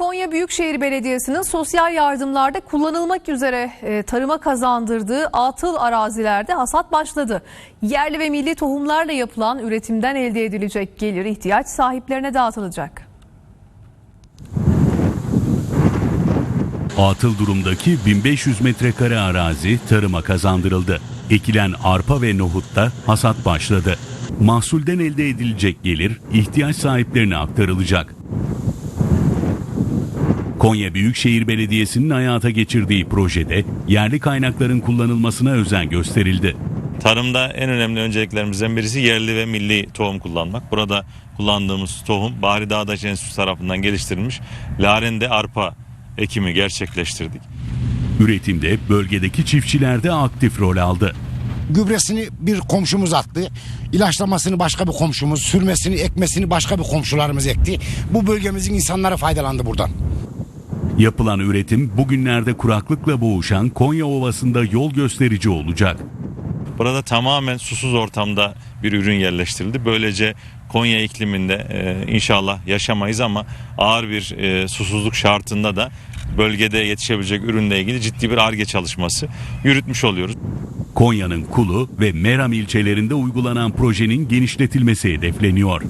Konya Büyükşehir Belediyesi'nin sosyal yardımlarda kullanılmak üzere e, tarıma kazandırdığı atıl arazilerde hasat başladı. Yerli ve milli tohumlarla yapılan üretimden elde edilecek gelir ihtiyaç sahiplerine dağıtılacak. Atıl durumdaki 1500 metrekare arazi tarıma kazandırıldı. Ekilen arpa ve nohutta hasat başladı. Mahsulden elde edilecek gelir ihtiyaç sahiplerine aktarılacak. Konya Büyükşehir Belediyesi'nin hayata geçirdiği projede yerli kaynakların kullanılmasına özen gösterildi. Tarımda en önemli önceliklerimizden birisi yerli ve milli tohum kullanmak. Burada kullandığımız tohum Bahri Dağdaş Enstitüsü tarafından geliştirilmiş Larende arpa ekimi gerçekleştirdik. Üretimde bölgedeki çiftçiler de aktif rol aldı. gübresini bir komşumuz attı. İlaçlamasını başka bir komşumuz, sürmesini, ekmesini başka bir komşularımız ekti. Bu bölgemizin insanları faydalandı buradan. Yapılan üretim bugünlerde kuraklıkla boğuşan Konya Ovası'nda yol gösterici olacak. Burada tamamen susuz ortamda bir ürün yerleştirildi. Böylece Konya ikliminde e, inşallah yaşamayız ama ağır bir e, susuzluk şartında da bölgede yetişebilecek ürünle ilgili ciddi bir ARGE çalışması yürütmüş oluyoruz. Konya'nın Kulu ve Meram ilçelerinde uygulanan projenin genişletilmesi hedefleniyor.